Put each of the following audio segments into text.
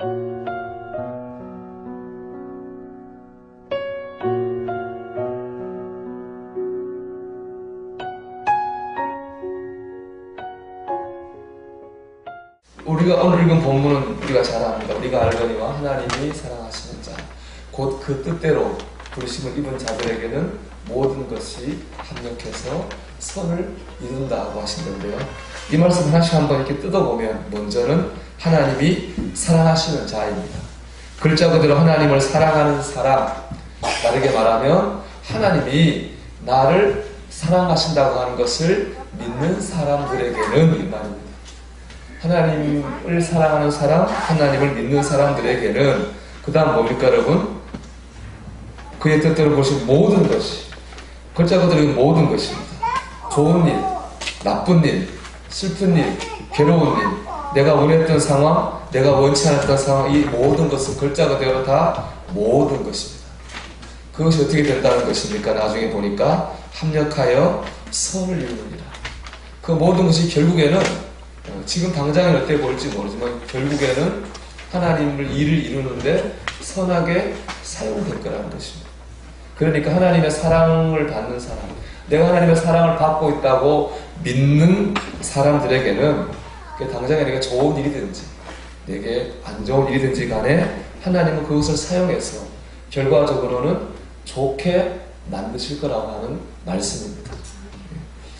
우리가 오늘 읽은 본문은 우리가 잘 압니다. 우리가 알거니와 하나님이 사랑하시는 자, 곧 그 뜻대로 부르심을 입은 자들에게는 모든 것이 합력해서 선을 이룬다고 하신던데요. 이 말씀 하나씩 한번 이렇게 뜯어보면 먼저는 하나님이 사랑하시는 자입니다. 글자 그대로 하나님을 사랑하는 사람, 다르게 말하면 하나님이 나를 사랑하신다고 하는 것을 믿는 사람들에게는 이 말입니다. 하나님을 사랑하는 사람, 하나님을 믿는 사람들에게는 그 다음 뭡니까 여러분? 그의 뜻대로 보신 모든 것이 글자 그대로 모든 것입니다. 좋은 일, 나쁜 일, 슬픈 일, 괴로운 일, 내가 원했던 상황, 내가 원치 않았던 상황, 이 모든 것은 글자 그대로 다 모든 것입니다. 그것이 어떻게 된다는 것입니까? 나중에 보니까 합력하여 선을 이루느니라. 그 모든 것이 결국에는 어, 지금 당장에 어때 보일지 모르지만 결국에는 하나님을 일을 이루는데 선하게 사용될 거라는 것입니다. 그러니까 하나님의 사랑을 받는 사람, 내가 하나님의 사랑을 받고 있다고 믿는 사람들에게는 당장에 내가 좋은 일이든지 내게 안 좋은 일이든지 간에 하나님은 그것을 사용해서 결과적으로는 좋게 만드실 거라고 하는 말씀입니다.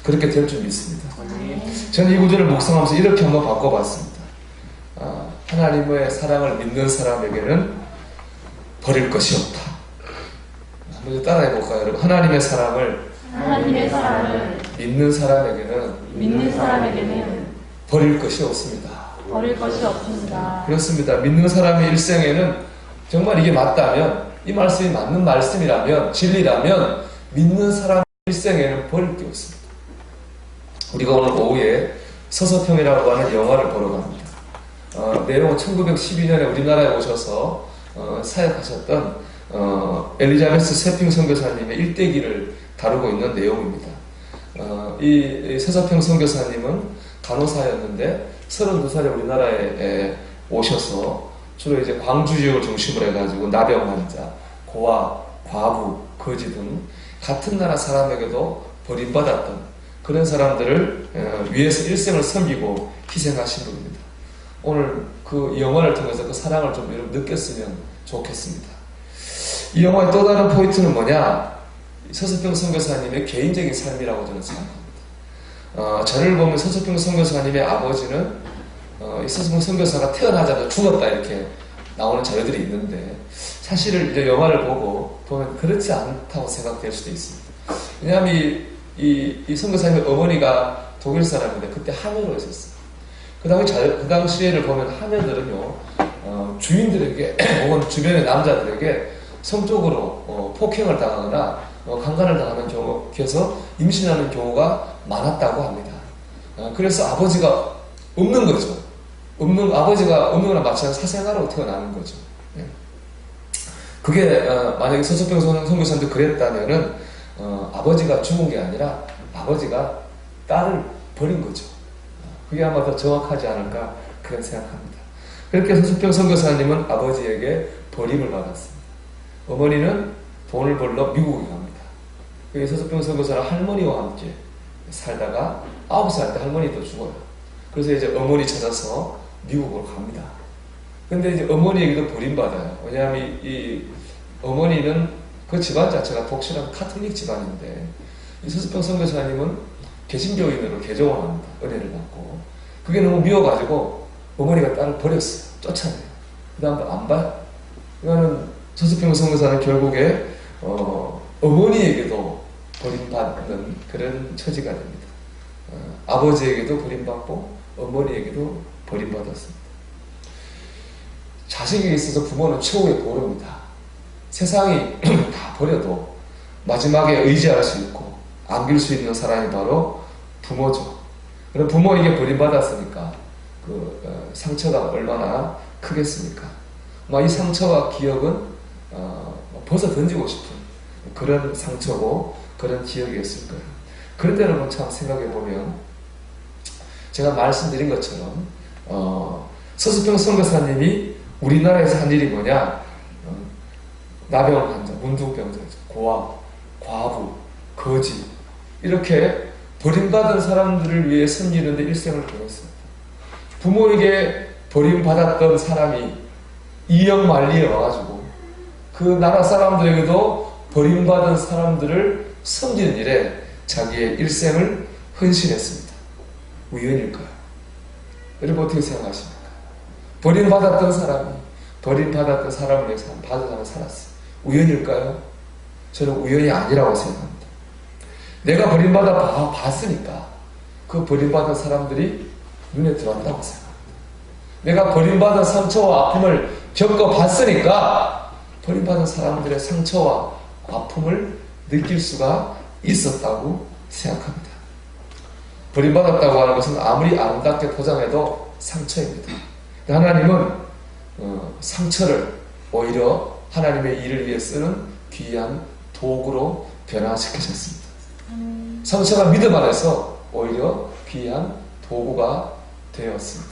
그렇게 될 줄 믿습니다. 저는 이 구절을 묵상하면서 이렇게 한번 바꿔봤습니다. 아, 하나님의 사랑을 믿는 사람에게는 버릴 것이 없다. 한번 따라해 볼까요, 여러분? 하나님의 사랑을 하나님의 사랑을 믿는 사람에게는 믿는 사람에게는 버릴 것이 없습니다. 버릴 것이 없습니다. 그렇습니다. 믿는 사람의 일생에는 정말 이게 맞다면, 이 말씀이 맞는 말씀이라면, 진리라면, 믿는 사람 일생에는 버릴 게 없습니다. 우리가 오늘 오후에 서서평이라고 하는 영화를 보러 갑니다. 어, 내용은 1912년에 우리나라에 오셔서 어, 사역하셨던 어, 엘리자베스 세핑 선교사님의 일대기를 다루고 있는 내용입니다. 어, 이, 이 서서평 선교사님은 간호사였는데 32살에 우리나라에 에, 오셔서 주로 이제 광주 지역을 중심으로 해가지고 나병 환자, 고아, 과부, 거지 등 같은 나라 사람에게도 버림받았던 그런 사람들을 어, 위해서 일생을 섬기고 희생하신 분입니다. 오늘 그 영화를 통해서 그 사랑을 좀 여러분 느꼈으면 좋겠습니다. 이 영화의 또 다른 포인트는 뭐냐? 서서평 선교사님의 개인적인 삶이라고 저는 생각합니다. 어, 저를 보면 서서평 선교사님의 아버지는 어, 이 서서평 선교사가 태어나자마자 죽었다 이렇게 나오는 자료들이 있는데 사실을 이제 영화를 보고 보면 그렇지 않다고 생각될 수도 있습니다. 왜냐하면 이, 이, 이 선교사님의 어머니가 독일 사람인데 그때 하면으로 있었어요. 그 당시 자, 그 당시에를 보면 하면들은요 어, 주인들에게 혹은 주변의 남자들에게 성적으로 어, 폭행을 당하거나 어, 강간을 당하는 경우에서 임신하는 경우가 많았다고 합니다. 어, 그래서 아버지가 없는 거죠. 없는 아버지가 없는 거나 마찬가지 사생아로 태어나는 거죠. 예. 그게 어, 만약에 서석병 선교사님도 그랬다면은 어, 아버지가 죽은 게 아니라 아버지가 딸을 버린 거죠. 그게 아마 더 정확하지 않을까 그런 생각합니다. 그렇게 서석병 선교사님은 아버지에게 버림을 받았습니다. 어머니는 돈을 벌러 미국에 갑니다. 그 서석병 선교사는 할머니와 함께 살다가 아홉 살 때 할머니도 죽어요. 그래서 이제 어머니 찾아서 미국으로 갑니다. 근데 이제 어머니에게도 버림받아요. 왜냐하면 이, 이 어머니는 그 집안 자체가 독실한 카톨릭 집안인데 이 서수평 선교사님은 개신교인으로 개종을 합니다. 은혜를 받고 그게 너무 미워가지고 어머니가 딸을 버렸어요. 쫓아내요. 그 다음부터 안 봐요. 이거는 서수평 선교사는 결국에 어, 어머니에게도 버림받는 그런 처지가 됩니다. 어, 아버지에게도 버림받고 어머니에게도 버림받았습니다. 자식에 있어서 부모는 최후의 보루입니다. 세상이 다 버려도 마지막에 의지할 수 있고 안길 수 있는 사람이 바로 부모죠. 그럼 부모에게 버림받았으니까 그 어, 상처가 얼마나 크겠습니까? 이 상처와 기억은 어, 벗어 던지고 싶은 그런 상처고 그런 기억이었을 거예요. 그런데 여러분 참 생각해 보면 제가 말씀드린 것처럼 어, 서수평 선교사님이 우리나라에서 한 일이 뭐냐? 어, 나병 환자, 문둥병자, 고아, 과부, 거지 이렇게 버림받은 사람들을 위해 섬기는데 일생을 보냈습니다. 부모에게 버림받았던 사람이 이영 만리에 와가지고 그 나라 사람들에게도 버림받은 사람들을 섬기는 일에 자기의 일생을 헌신했습니다. 우연일까요? 여러분 어떻게 생각하십니까? 버림받았던 사람이 버림받았던 사람을 위해서 사람을 살았어요. 우연일까요? 저는 우연이 아니라고 생각합니다. 내가 버림받아 봐- 봤으니까 그 버림받은 사람들이 눈에 들어왔다고 생각합니다. 내가 버림받은 상처와 아픔을 겪어봤으니까 버림받은 사람들의 상처와 아픔을 느낄 수가 있었다고 생각합니다. 버림받았다고 하는 것은 아무리 아름답게 포장해도 상처입니다. 하나님은 어, 상처를 오히려 하나님의 일을 위해 쓰는 귀한 도구로 변화시키셨습니다. 상처가 믿음 안에서 오히려 귀한 도구가 되었습니다.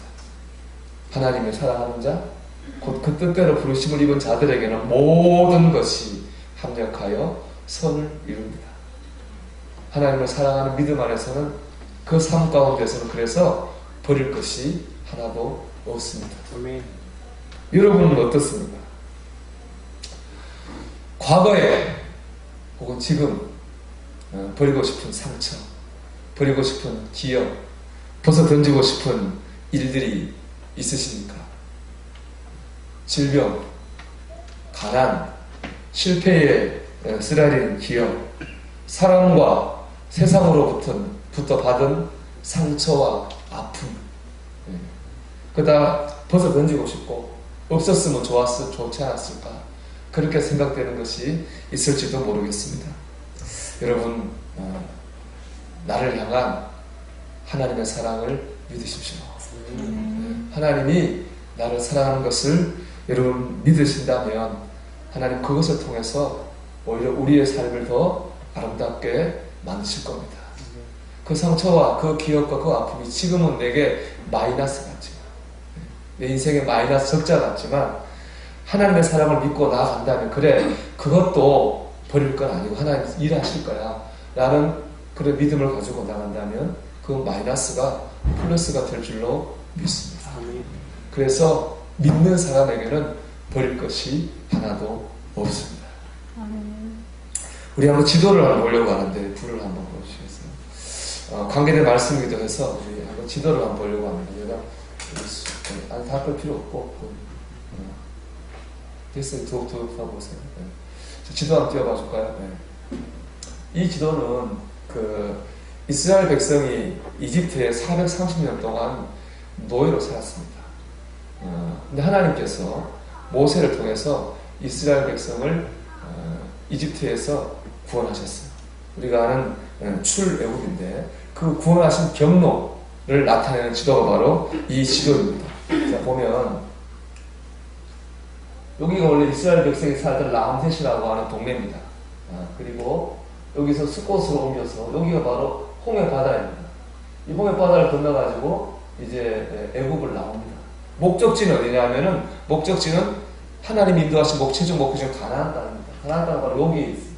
하나님의 사랑하는 자, 곧 그 뜻대로 부르심을 입은 자들에게는 모든 것이 합력하여 선을 이룹니다. 하나님을 사랑하는 믿음 안에서는 그 삶 가운데서는 그래서 버릴 것이 하나도 없습니다. 아멘. 여러분은 어떻습니까? 과거에 혹은 지금 어, 버리고 싶은 상처, 버리고 싶은 기억, 벗어 던지고 싶은 일들이 있으십니까? 질병, 가난, 실패에 어, 쓰라린 기억, 사랑과 세상으로부터 부터 받은 상처와 아픔, 예. 그다 벗어 던지고 싶고 없었으면 좋았을 좋지 않았을까 그렇게 생각되는 것이 있을지도 모르겠습니다. 여러분 어, 나를 향한 하나님의 사랑을 믿으십시오. 하나님이 나를 사랑하는 것을 여러분 믿으신다면 하나님 그것을 통해서 오히려 우리의 삶을 더 아름답게 만드실 겁니다. 그 상처와 그 기억과 그 아픔이 지금은 내게 마이너스 같지만 내 인생의 마이너스 적자 같지만 하나님의 사랑을 믿고 나아간다면 그래 그것도 버릴 건 아니고 하나님 일하실 거야 라는 그런 믿음을 가지고 나간다면 그 마이너스가 플러스가 될 줄로 믿습니다. 그래서 믿는 사람에게는 버릴 것이 하나도 없습니다. 우리 한번 지도를 한번 보려고 하는데 불을 한번 보시겠어요? 어, 관계된 말씀이기도 해서 우리 한번 지도를 한번 보려고 수- 네, 아니 다볼 필요 없고 어, 됐어요. 두, 두, 두 보세요. 네. 자, 지도 한번 띄워봐 줄까요? 네. 이 지도는 그 이스라엘 백성이 이집트에 430년 동안 노예로 살았습니다. 어, 근데 하나님께서 모세를 통해서 이스라엘 백성을 어, 이집트에서 구원하셨어요. 우리가 아는 어, 출애굽인데 그 구원하신 경로를 나타내는 지도가 바로 이 지도입니다. 자 보면 여기가 원래 이스라엘 백성이 살던 람셋이라고 하는 동네입니다. 아, 그리고 여기서 스곳으로 옮겨서 여기가 바로 홍해 바다입니다. 이 홍해 바다를 건너가지고 이제 애국을 나옵니다. 목적지는 어디냐면은 목적지는 하나님 인도하신 목 최종 목표지는 가나안 땅입니다. 가나안 땅은 바로 여기에 있습니다.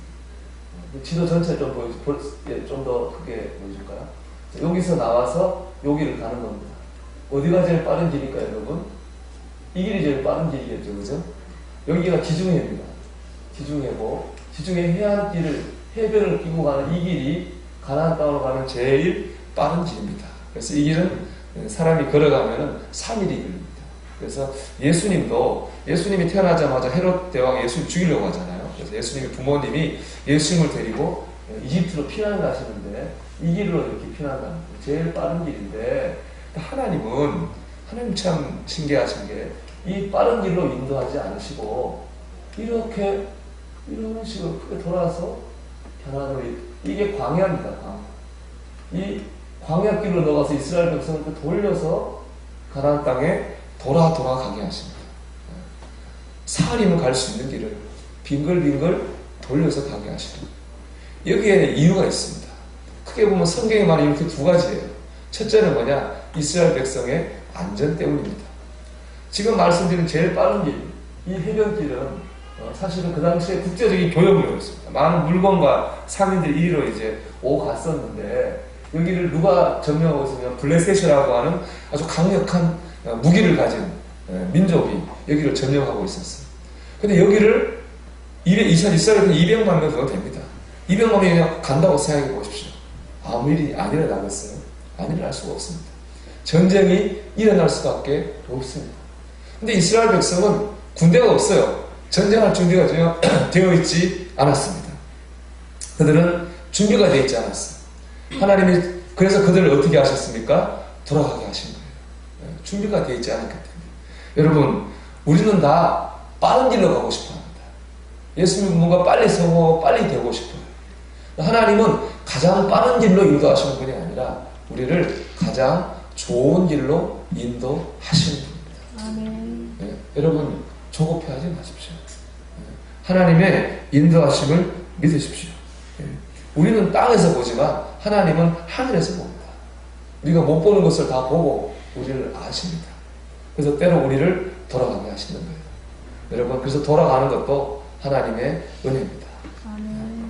지도 전체 좀 보여, 예, 좀더 크게 보여줄까요? 자, 여기서 나와서 여기를 가는 겁니다. 어디가 제일 빠른 길일까요, 여러분? 이 길이 제일 빠른 길이겠죠, 그죠? 여기가 지중해입니다. 지중해고 지중해 해안길을 해변을 끼고 가는 이 길이 가나안 땅으로 가는 제일 빠른 길입니다. 그래서 이 길은 사람이 걸어가면 3일이 걸립니다. 그래서 예수님도 예수님이 태어나자마자 헤롯 대왕 예수님 죽이려고 하잖아요. 그래서 예수님의 부모님이 예수님을 데리고 이집트로 피난 가시는데 이 길로 이렇게 피난 가는 거예요. 제일 빠른 길인데 하나님은 하나님 참 신기하신 게 이 빠른 길로 인도하지 않으시고 이렇게 이런 식으로 크게 돌아서 편안하게 이게 광야입니다. 광야. 이 광야길로 넣어가서 이스라엘 백성을 또 돌려서 가나안 땅에 돌아 돌아 가게 하십니다. 사흘이면 갈수 있는 길을 빙글빙글 돌려서 가게 하시는 여기에는 이유가 있습니다. 크게 보면 성경의 말이 이렇게 두 가지예요. 첫째는 뭐냐? 이스라엘 백성의 안전 때문입니다. 지금 말씀드린 제일 빠른 길, 이 해변길은 어, 사실은 그 당시에 국제적인 교역로였습니다. 많은 물건과 상인들이 이리로 이제 오고 갔었는데 여기를 누가 점령하고 있으면 블레셋이라고 하는 아주 강력한 어, 무기를 가진 어, 민족이 여기를 점령하고 있었어요. 근데 여기를 200, 이스라엘은 200만 명 정도 됩니다. 200만 명이 그냥 간다고 생각해 보십시오. 아무 일이 안 일어나겠어요? 안 일어날 수가 없습니다. 전쟁이 일어날 수밖에 없습니다. 근데 이스라엘 백성은 군대가 없어요. 전쟁할 준비가 되어 있지 않았습니다. 그들은 준비가 되어 있지 않았어요. 하나님이 그래서 그들을 어떻게 하셨습니까? 돌아가게 하신 거예요. 예, 준비가 되어 있지 않았기 때문에. 여러분, 우리는 다 빠른 길로 가고 싶어 합니다. 예수님 뭔가 빨리 성공하고 빨리 되고 싶어요. 하나님은 가장 빠른 길로 인도하시는 분이 아니라 우리를 가장 좋은 길로 인도하시는 분입니다. 예, 여러분 조급해하지 마십시오. 예, 하나님의 인도하심을 믿으십시오. 예, 우리는 땅에서 보지만 하나님은 하늘에서 봅니다. 우리가 못 보는 것을 다 보고 우리를 아십니다. 그래서 때로 우리를 돌아가게 하시는 거예요. 여러분 그래서 돌아가는 것도 하나님의 은혜입니다.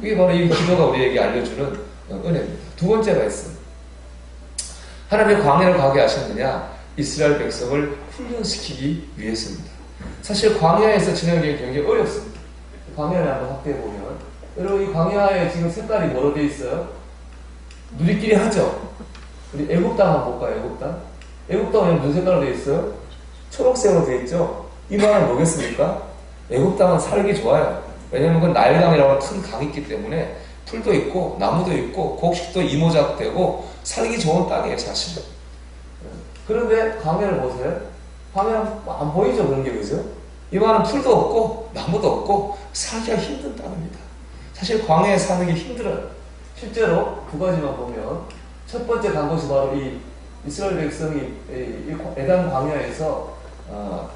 그게 바로 이 기도가 우리에게 알려주는 어, 은혜입니다. 두 번째가 있어요. 하나님의 광야를 가게 하셨느냐? 이스라엘 백성을 훈련시키기 위해서입니다. 사실 광야에서 진행하기 굉장히 어렵습니다. 광야를 한번 확대해 보면 여러분 이 광야에 지금 색깔이 뭐로 되어 있어요? 누리끼리 하죠. 우리 애국 땅 한번 볼까요? 애국 땅. 애국 땅은 무슨 색깔로 되어 있어요? 초록색으로 되어 있죠. 이 말은 뭐겠습니까? 애국 땅은 살기 좋아요. 왜냐면 그 나일강이라고 큰 강이 있기 때문에 풀도 있고 나무도 있고 곡식도 이모작되고 살기 좋은 땅이에요 사실은. 그런데 광야를 보세요. 광야는 안 보이죠 그런 게 그죠? 이 말은 풀도 없고 나무도 없고 살기가 힘든 땅입니다. 사실 광야에 사는 게 힘들어요. 실제로 두 가지만 보면 첫 번째 간 곳이 바로 이 이스라엘 백성이 이 에단 광야에서 어,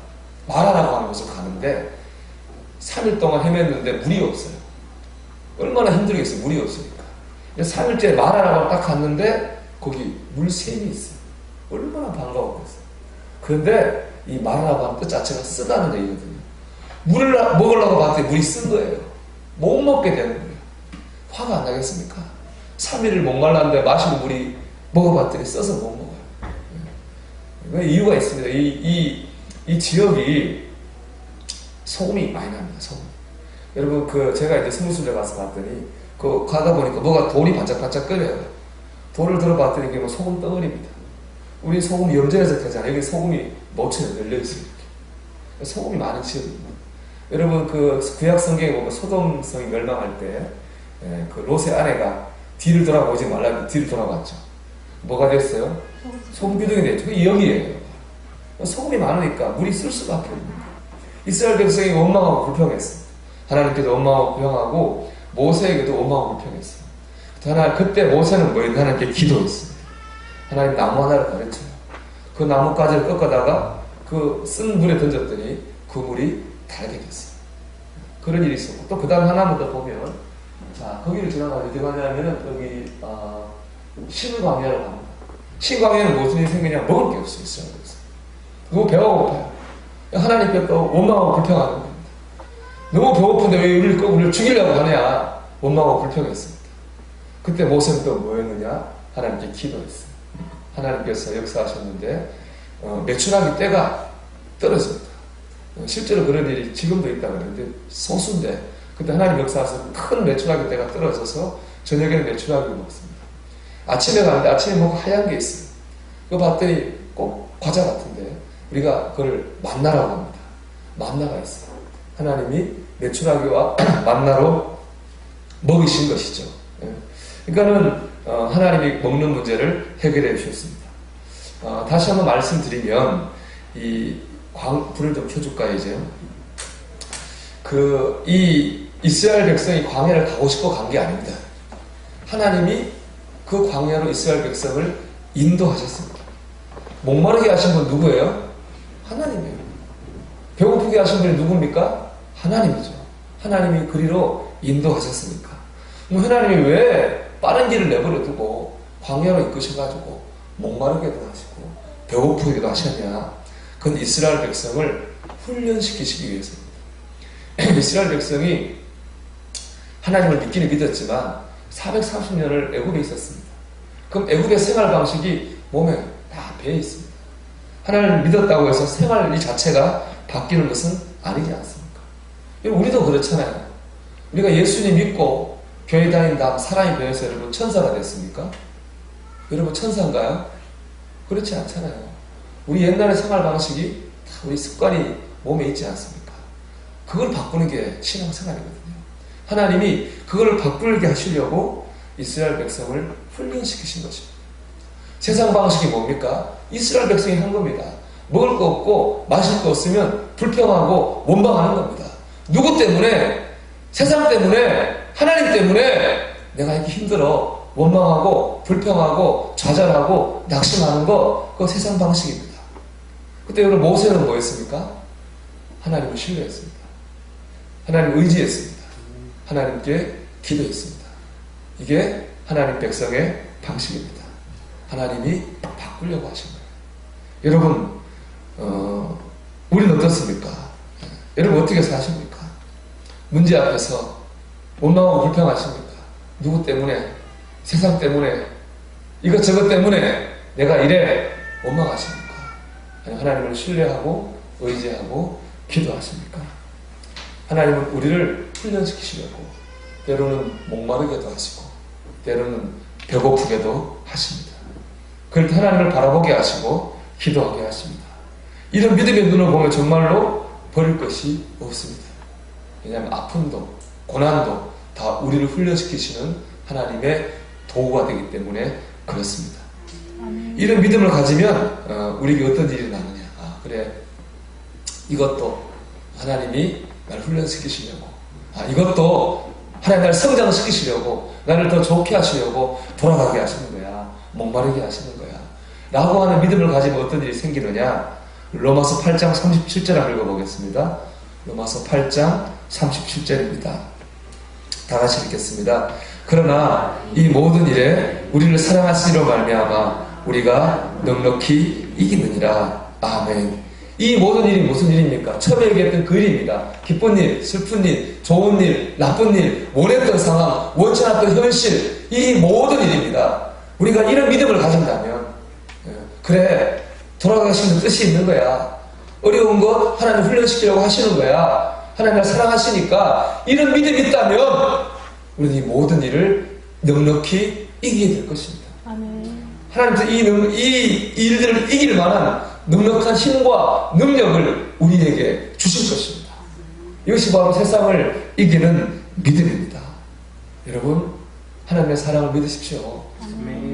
마라라고 하는 곳을 가는데 3일 동안 헤맸는데 물이 없어요. 얼마나 힘들겠어요. 물이 없으니까. 3일째 마라라고 딱 갔는데 거기 물샘이 있어요. 얼마나 반가웠겠어요. 그런데 이 마라라고 하는 뜻 자체가 쓰다는 얘기거든요. 물을 먹으려고 봤더니 물이 쓴 거예요. 못 먹게 되는 거예요. 화가 안 나겠습니까? 3일을 목말랐는데 마시고 물이 먹어봤더니 써서 못 먹어요. 그 이유가 있습니다. 이, 이, 이 지역이 소금이 많이 납니다. 소금. 여러분 그 제가 이제 성수대 가서 봤더니 그 가다 보니까 뭐가 돌이 반짝반짝 끓여요. 돌을 들어봤더니 이게 뭐 소금 덩어리입니다. 우리 소금 염전에서 되잖아요. 여기 소금이 놓쳐요. 열려 있어요. 이렇게. 소금이 많은 지역입니다. 여러분 그 구약 성경에 보면 소돔성이 멸망할 때 그 롯의 아내가 뒤를 돌아보지 말라고 뒤를 돌아봤죠. 뭐가 됐어요? 소금 기둥이 됐죠. 그게 여기에요. 소금이 많으니까 물이 쓸 수밖에 없는 거예요. 이스라엘 백성이 원망하고 불평했어요. 하나님께도 원망하고 불평하고 모세에게도 원망하고 불평했어요. 하나 그때 모세는 뭐였냐 하나님께 기도했습니다. 하나님 나무 하나를 가르쳐요. 그 나뭇가지를 꺾어다가 그 쓴 물에 던졌더니 그 물이 달게 됐어요. 그런 일이 있었고 또 그 다음 하나부터 보면 자 거기를 지나가서 어디 가냐면은 여기 아, 신광야로 갑니다. 신광야는 무슨 일이 생기냐 먹을 게 없어요. 이스라엘에서. 너무 배가 고파요. 하나님께 또 원망하고 불평하는 겁니다. 너무 배고픈데 왜 우리를 꼭 우리를 죽이려고 하냐 원망하고 불평했습니다. 그때 모세는 또 뭐였느냐 하나님께 기도했어요. 하나님께서 역사하셨는데 어, 매출하기 때가 떨어집니다. 어, 실제로 그런 일이 지금도 있다 그러는데 소수인데 그때 하나님 역사에서 큰 매출하기 때가 떨어져서 저녁에는 매출하기를 먹습니다. 아침에 가는데 아침에 뭔가 하얀 게 있어요. 그거 봤더니 꼭 과자 같은데 우리가 그걸 만나라고 합니다. 만나가 있어요. 하나님이 매출하기와 만나로 먹이신 것이죠. 예. 그러니까는 어, 하나님이 먹는 문제를 해결해 주셨습니다. 어, 다시 한번 말씀드리면 이 광, 불을 좀 켜줄까요 이제? 그 이 이스라엘 백성이 광야를 가고 싶어 간 게 아닙니다. 하나님이 그 광야로 이스라엘 백성을 인도하셨습니다. 목마르게 하신 분 누구예요? 하나님이에요. 배고프게 하신 분이 누굽니까? 하나님이죠. 하나님이 그리로 인도하셨으니까. 그럼 하나님이 왜 빠른 길을 내버려 두고 광야로 이끄셔가지고 목마르게도 하시고 배고프기도 하셨냐? 그건 이스라엘 백성을 훈련시키시기 위해서입니다. 이스라엘 백성이 하나님을 믿기는 믿었지만 430년을 애굽에 있었습니다. 그럼 애굽의 생활 방식이 몸에 다 배어 있습니다. 하나님을 믿었다고 해서 생활 이 자체가 바뀌는 것은 아니지 않습니까? 우리도 그렇잖아요. 우리가 예수님 믿고 교회 다닌 다음 사람이 변해서 여러분 천사가 됐습니까? 여러분 천사인가요? 그렇지 않잖아요. 우리 옛날의 생활 방식이 다 우리 습관이 몸에 있지 않습니까? 그걸 바꾸는 게 신앙생활이거든요. 하나님이 그걸 바꾸게 하시려고 이스라엘 백성을 훈련시키신 것입니다. 세상 방식이 뭡니까? 이스라엘 백성이 한 겁니다. 먹을 거 없고 마실 거 없으면 불평하고 원망하는 겁니다. 누구 때문에? 세상 때문에? 하나님 때문에? 내가 이렇게 힘들어. 원망하고 불평하고 좌절하고 낙심하는 거 그거 세상 방식입니다. 그때 여러분 모세는 뭐였습니까? 하나님을 신뢰했습니다. 하나님 의지했습니다. 하나님께 기도했습니다. 이게 하나님 백성의 방식입니다. 하나님이 바꾸려고 하신 거예요. 여러분, 어, 우리는 어떻습니까? 여러분 어떻게 사십니까? 문제 앞에서 원망하고 불평하십니까? 누구 때문에? 세상 때문에? 이것저것 때문에 내가 이래 원망하십니까? 하나님을 신뢰하고 의지하고 기도하십니까? 하나님은 우리를 훈련시키시려고 때로는 목마르게도 하시고 때로는 배고프게도 하십니다. 그럴 때 하나님을 바라보게 하시고 기도하게 하십니다. 이런 믿음의 눈을 보면 정말로 버릴 것이 없습니다. 왜냐하면 아픔도 고난도 다 우리를 훈련시키시는 하나님의 도구가 되기 때문에 그렇습니다. 이런 믿음을 가지면 어, 우리에게 어떤 일이 나느냐? 아 그래 이것도 하나님이 나를 훈련시키시려고 아 이것도 하나님 나를 성장시키시려고 나를 더 좋게 하시려고 돌아가게 하시는 거야 목마르게 하시는 거야. 라고 하는 믿음을 가지면 어떤 일이 생기느냐? 로마서 8장 37절 한번 읽어보겠습니다. 로마서 8장 37절입니다. 다 같이 읽겠습니다. 그러나 이 모든 일에 우리를 사랑하시기로 말미암아 우리가 넉넉히 이기느니라. 아멘. 이 모든 일이 무슨 일입니까? 처음에 얘기했던 그 일입니다. 기쁜 일, 슬픈 일, 좋은 일, 나쁜 일, 원했던 상황, 원치 않았던 현실, 이 모든 일입니다. 우리가 이런 믿음을 가진다면, 예, 그래, 돌아가시는 뜻이 있는 거야. 어려운 것 하나님 훈련시키려고 하시는 거야. 하나님을 사랑하시니까 이런 믿음이 있다면, 우리는 이 모든 일을 넉넉히 이기게 될 것입니다. 하나님께서 이, 능- 이 일들을 이길 만한 넉넉한 힘과 능력을 우리에게 주실 것입니다. 이것이 바로 세상을 이기는 믿음입니다. 여러분, 하나님의 사랑을 믿으십시오.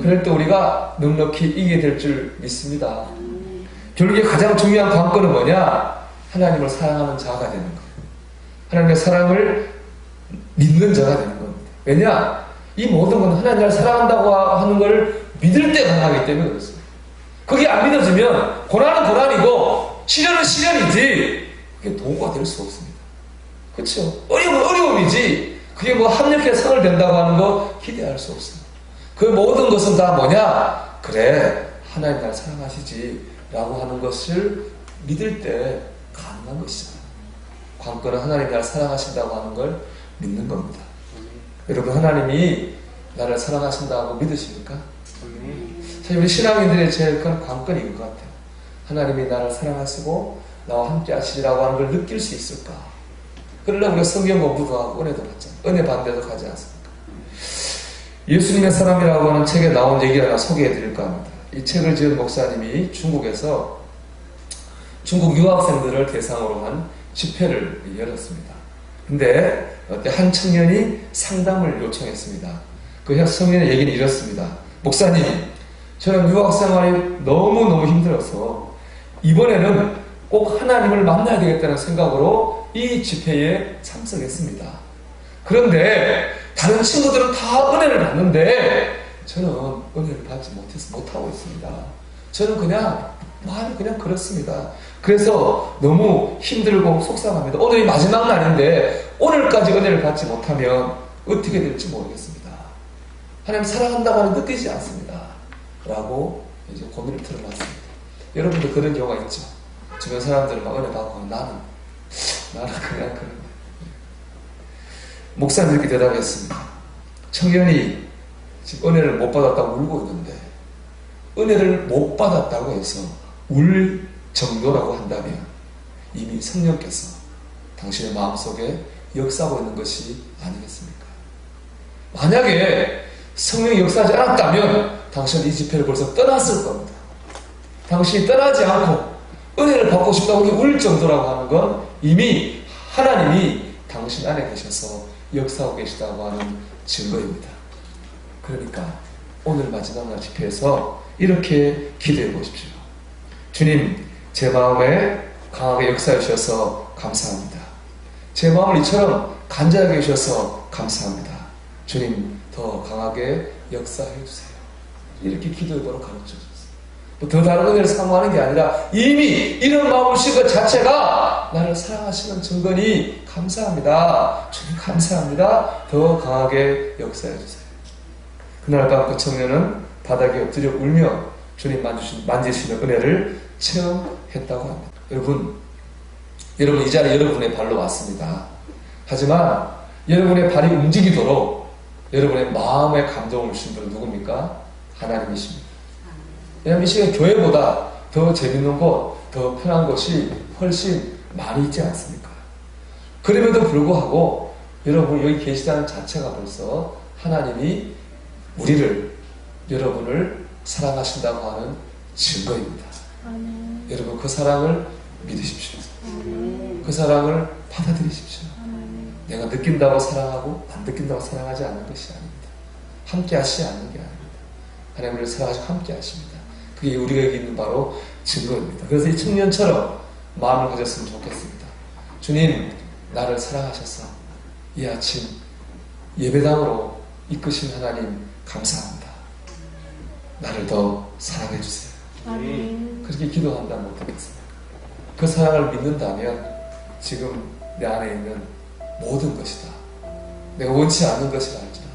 그럴 때 우리가 넉넉히 이기게 될 줄 믿습니다. 결국에 가장 중요한 관건은 뭐냐? 하나님을 사랑하는 자가 되는 거예요. 하나님의 사랑을 믿는 자가 되는 겁니다. 왜냐? 이 모든 건 하나님 나를 사랑한다고 하는 걸 믿을 때 가능하기 때문에 그렇습니다. 그게 안 믿어지면 고난은 고난이고 시련은 시련이지 그게 도구가 될 수 없습니다. 그렇죠? 어려움은 어려움이지 그게 뭐 합력해 성을 된다고 하는 거 기대할 수 없습니다. 그 모든 것은 다 뭐냐? 그래 하나님 날 사랑하시지 라고 하는 것을 믿을 때 가능한 것이잖아요. 관건은 하나님 날 사랑하신다고 하는 걸 믿는 겁니다. 여러분 하나님이 나를 사랑하신다고 믿으십니까? 사실 신앙인들의 제일 큰 관건이 이것 같아요. 하나님이 나를 사랑하시고 나와 함께 하시리라고 하는 걸 느낄 수 있을까? 그러려면 우리가 성경 공부도 하고 은혜도 받잖아요. 은혜 반대도 가지 않습니까? 예수님의 사람이라고 하는 책에 나온 얘기 하나 소개해 드릴까 합니다. 이 책을 지은 목사님이 중국에서 중국 유학생들을 대상으로 한 집회를 열었습니다. 근데 한 청년이 상담을 요청했습니다. 그 청년의 얘기는 이렇습니다. 목사님, 저는 유학 생활이 너무너무 힘들어서 이번에는 꼭 하나님을 만나야 되겠다는 생각으로 이 집회에 참석했습니다. 그런데 다른 친구들은 다 은혜를 받는데 저는 은혜를 받지 못해서 못하고 있습니다. 저는 그냥 마음이 그냥 그렇습니다. 그래서 너무 힘들고 속상합니다. 오늘이 마지막 날인데 오늘까지 은혜를 받지 못하면 어떻게 될지 모르겠습니다. 하나님 사랑한다고 하는 느끼지 않습니다. 라고 이제 고민을 틀어놨습니다. 여러분도 그런 경우가 있죠. 주변 사람들은 막 은혜 받고 나는 나는 그냥 그런 목사님 이렇게 대답했습니다. 청년이 지금 은혜를 못 받았다고 울고 있는데 은혜를 못 받았다고 해서 울 정도라고 한다면 이미 성령께서 당신의 마음속에 역사하고 있는 것이 아니겠습니까? 만약에 성령이 역사하지 않았다면 당신은 이 집회를 벌써 떠났을 겁니다. 당신이 떠나지 않고 은혜를 받고 싶다고 울 정도라고 하는 건 이미 하나님이 당신 안에 계셔서 역사하고 계시다고 하는 증거입니다. 그러니까 오늘 마지막 날 집회에서 이렇게 기도해 보십시오. 주님, 제 마음에 강하게 역사해 주셔서 감사합니다. 제 마음을 이처럼 간절하게 해 주셔서 감사합니다. 주님, 더 강하게 역사해 주세요. 이렇게 기도해 보러 가르쳐 주세요. 뭐더 다른 은혜를 사모하는 게 아니라 이미 이런 마음을 신 것 자체가 나를 사랑하시는 증거니 감사합니다. 주님 감사합니다. 더 강하게 역사해 주세요. 그날 밤 그 청년은 바닥에 엎드려 울며 주님 만지신, 만지시는 은혜를 체험했다고 합니다. 여러분, 여러분 이 자리에 여러분의 발로 왔습니다. 하지만 여러분의 발이 움직이도록 여러분의 마음의 감동을 주신 분은 누굽니까? 하나님이십니다. 왜냐하면 이 시간 교회보다 더 재밌는 곳, 더 편한 곳이 훨씬 많이 있지 않습니까? 그럼에도 불구하고 여러분 여기 계시다는 자체가 벌써 하나님이 우리를 여러분을 사랑하신다고 하는 증거입니다. 아멘. 여러분 그 사랑을 믿으십시오. 아멘. 그 사랑을 받아들이십시오. 아멘. 내가 느낀다고 사랑하고 안 느낀다고 사랑하지 않는 것이 아닙니다. 함께 하시지 않는 게 아닙니다. 하나님을 사랑하시고 함께 하십니다. 그게 우리가 여기 있는 바로 증거입니다. 그래서 이 청년처럼 마음을 가졌으면 좋겠습니다. 주님, 나를 사랑하셔서 이 아침 예배당으로 이끄신 하나님 감사합니다. 나를 더 사랑해 주세요. 아멘. 그렇게 기도한다면 어떻겠습니까? 그 사랑을 믿는다면 지금 내 안에 있는 모든 것이다. 내가 원치 않는 것이라 할지라도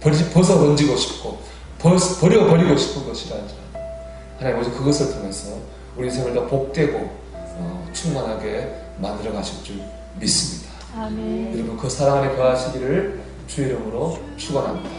버리, 벗어 던지고 싶고 벗, 버려버리고 싶은 것이라 할지라도 하나님 아버지 그것을 통해서 우리 인생을 더 복되고 어, 충만하게 만들어 가실 줄 믿습니다. 아멘. 여러분 그 사랑 안에 거하시기를 주 이름으로 축원합니다.